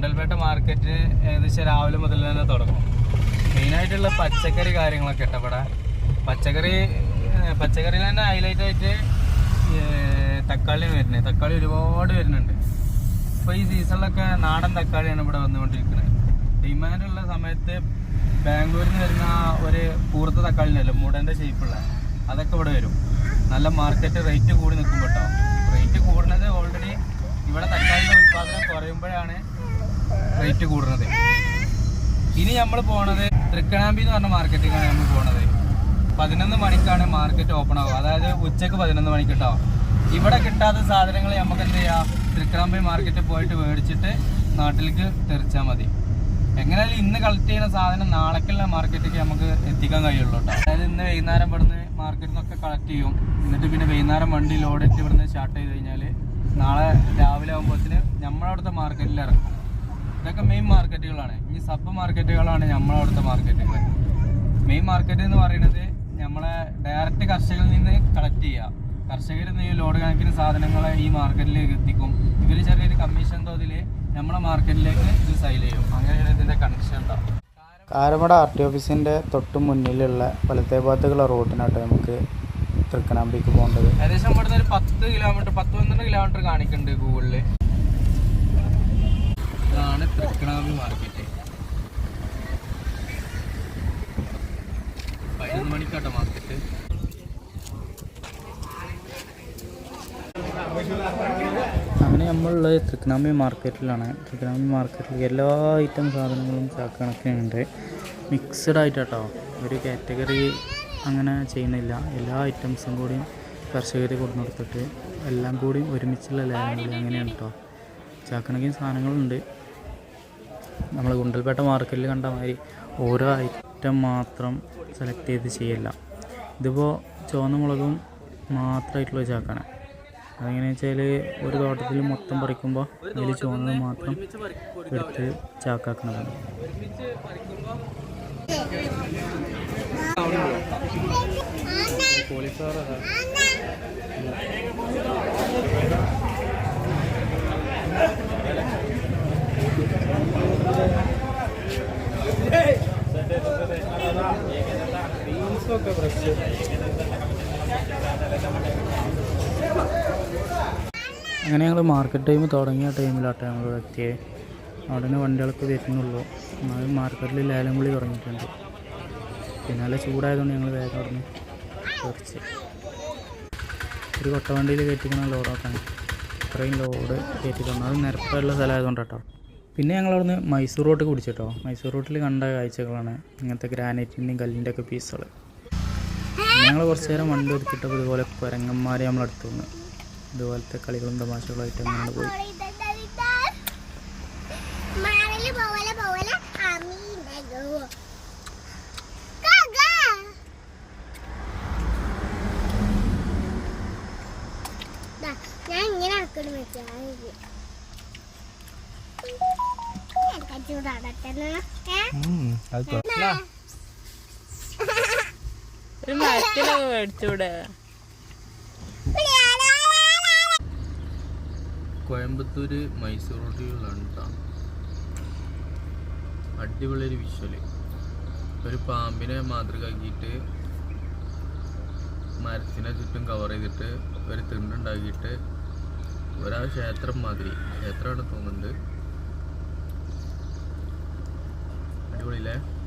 Gundlupet market ഏകദേശം രാവിലെ മുതൽ തന്നെ തുടങ്ങും. മെയിനായിട്ടുള്ള പച്ചക്കറി കാര്യങ്ങളൊക്കെ ഇട്ട പച്ചക്കറി ഏഹ് പച്ചക്കറിയിൽ തന്നെ ഹൈലൈറ്റ് ആയിട്ട് തക്കാളിയാണ് തക്കാളി വരുന്നത്. തക്കാളി ഒരുപാട് വരുന്നുണ്ട്. ഇപ്പോൾ ഈ സീസണിലൊക്കെ നാടൻ തക്കാളിയാണ് ഇവിടെ വന്നുകൊണ്ടിരിക്കുന്നത്. ഡിമാൻഡുള്ള സമയത്ത് ബാംഗ്ലൂരിൽ നിന്ന് വരുന്ന ഒരു പൂർത്ത തക്കാളി ഉണ്ടല്ലോ ഷേപ്പുള്ള അതൊക്കെ ഇവിടെ വരും. നല്ല മാർക്കറ്റ് റേറ്റ് കൂടി നിൽക്കും കേട്ടോ റേറ്റ് കൂടുന്നത് ഓൾറെഡി ഇവിടെ തക്കാളിയുടെ ഉൽപാദനം കുറയുമ്പോഴാണ് റേറ്റ് കൂടുന്നത്. ഇനി നമ്മൾ പോണത് തൃക്കണാമ്പി എന്ന് പറഞ്ഞ മാർക്കറ്റിലാണ് നമ്മൾ പോണത്. പതിനൊന്ന് മണിക്കാണ് മാർക്കറ്റ് ഓപ്പൺ ആവുക. അതായത് ഉച്ചയ്ക്ക് പതിനൊന്ന് മണിക്ക് ഉണ്ടാവും ഇവിടെ കിട്ടാത്ത സാധനങ്ങൾ നമുക്ക് എന്ത് ചെയ്യാം? തൃക്കണാമ്പി മാർക്കറ്റിൽ പോയിട്ട് മേടിച്ചിട്ട് നാട്ടിലേക്ക് തെറിച്ചാൽ മതി. എങ്ങനെയാലും ഇന്ന് കളക്ട് ചെയ്യുന്ന സാധനം നാളേക്കുള്ള മാർക്കറ്റിലേക്ക് നമുക്ക് എത്തിക്കാൻ കഴിയുള്ളൂ കേട്ടോ അതായത് ഇന്ന് വൈകുന്നേരം ഇവിടുന്ന് മാർക്കറ്റിൽ നിന്നൊക്കെ കളക്ട് ചെയ്യും. എന്നിട്ട് പിന്നെ വൈകുന്നേരം വണ്ടി ലോഡ് ഇട്ട് ഇവിടുന്ന് സ്റ്റാർട്ട് ചെയ്ത് കഴിഞ്ഞാൽ നാളെ രാവിലെ ആകുമ്പോഴത്തേന് നമ്മളവിടുത്തെ മാർക്കറ്റിൽ ഇറക്കും ഇതൊക്കെ മെയിൻ മാർക്കറ്റുകളാണ് ഇനി സബ് മാർക്കറ്റുകളാണ് നമ്മളവിടുത്തെ മാർക്കറ്റുകൾ മെയിൻ മാർക്കറ്റ് എന്ന് പറയുന്നത് നമ്മളെ ഡയറക്റ്റ് കർഷകരിൽ നിന്ന് കളക്ട് ചെയ്യുക കർഷകർ ഈ ലോഡ് കണക്കിന് സാധനങ്ങൾ ഈ മാർക്കറ്റിലേക്ക് എത്തിക്കും. ഇവർ ചെറിയൊരു കമ്മീഷൻ തോതിൽ നമ്മളെ മാർക്കറ്റിലേക്ക് ഇത് സെയിൽ ചെയ്യും. അങ്ങനെയാണ് ഇതിന്റെ കണക്ഷൻ ഉണ്ടാവും കാരമട ആർ ടി ഓഫീസിന്റെ തൊട്ട് മുന്നിലുള്ള വലത്തേ ഭാഗത്തുള്ള റോഡിനാട്ടോ നമുക്ക് തൃക്കനാമ്പിക്ക് പോകേണ്ടത്. ഏകദേശം ഇവിടുന്ന് ഒരു പത്ത് കിലോമീറ്റർ പത്ത് പന്ത്രണ്ട് കിലോമീറ്റർ കാണിക്കുന്നുണ്ട് ഗൂഗിളിൽ ഇതാണ് തൃക്കണാമ്പി മാർക്കറ്റ് പതിനൊന്ന് മണിക്കാട്ടോ മാർക്കറ്റ് അങ്ങനെ നമ്മളുള്ളത് തൃക്കനാമ്പി മാർക്കറ്റിലാണ് തൃക്കനാമ്പി മാർക്കറ്റിൽ എല്ലാ ഐറ്റം സാധനങ്ങളും ചാക്കണക്കിനുണ്ട് മിക്സഡ് ആയിട്ടാട്ടോ. ഒരു കാറ്റഗറി അങ്ങനെ ചെയ്യുന്നില്ല. എല്ലാ ഐറ്റംസും കൂടിയും കർഷകർ കൊണ്ടു കൊടുത്തിട്ട് എല്ലാം കൂടിയും ഒരുമിച്ചുള്ള ലേലങ്ങളിൽ അങ്ങനെയാണ് കേട്ടോ ചാക്കണക്കിന് സാധനങ്ങളുണ്ട്. നമ്മൾ ഗുണ്ടൽപേട്ട മാർക്കറ്റിൽ കണ്ട മാതിരി ഓരോ ഐറ്റം മാത്രം സെലക്ട് ചെയ്ത് ചെയ്യല്ല. ഇതിപ്പോൾ ചുവന്ന മുളകും മാത്രമായിട്ടുള്ള ചാക്കാണ് അതെങ്ങനെയാണെന്ന് വെച്ചാൽ ഒരു തോട്ടത്തിൽ മൊത്തം പറിക്കുമ്പോൾ അതിൽ ചുവന്നത് മാത്രം എടുത്ത് ചാക്കാക്കുന്നതാണ് അങ്ങനെ ഞങ്ങൾ മാർക്കറ്റ് ടൈം തുടങ്ങിയ ടൈമിലാട്ടെ ഞങ്ങൾ എത്തിയത് അവിടെ നിന്ന് വണ്ടികളൊക്കെ വരുന്നുള്ളൂ. മാർക്കറ്റിൽ ലേലം വിളി തുടങ്ങിയിട്ടുണ്ട്. പിന്നെ നല്ല ചൂടായതുകൊണ്ട് ഞങ്ങൾ വേഗം അവിടെ നിന്ന് കുറച്ച്. ഒരു കൊട്ടവണ്ടിയിൽ കയറ്റിക്കണം ലോഡാക്കാൻ ഇത്രയും ലോഡ് കയറ്റി തന്നു അത് നിരപ്പുള്ള സ്ഥലമായതുകൊണ്ട് കേട്ടോ പിന്നെ ഞങ്ങൾ അവിടുന്ന് മൈസൂർ റോട്ട് കുടിച്ചിട്ടോ. മൈസൂർ റോട്ടിൽ കണ്ട കാഴ്ചകളാണ് ഇങ്ങനത്തെ ഗ്രാനൈറ്റിന്റെയും കല്ലിന്റെ ഒക്കെ പീസുകൾ ഞങ്ങൾ കുറച്ച് നേരം വണ്ടി ഒതുക്കിട്ടപ്പോൾ ഇതുപോലെ കുരങ്ങന്മാരെ നമ്മളടുത്തു നിന്ന് ഇതുപോലത്തെ കളികളും തമാശകളായിട്ട് അങ്ങനെ പോയി. പോവലെ ചൂടാടട്ടെ ഒരു മരത്തിലൊക്കെ മേടിച്ചൂടെ കോയമ്പത്തൂർ മൈസൂർ റോട്ടിലാണ് കേട്ടോ അടിപൊളി ഒരു ഒരു പാമ്പിനെ മാതൃകയാക്കിയിട്ട് മരത്തിനെ ചുറ്റും കവർ ചെയ്തിട്ട് ഒരു തിണ്ടുണ്ടാക്കിയിട്ട് ഒരാ ക്ഷേത്രം മാതിരി. ക്ഷേത്രമാണ് തോന്നുന്നുണ്ട്. അടിപൊളിയില്ലേ?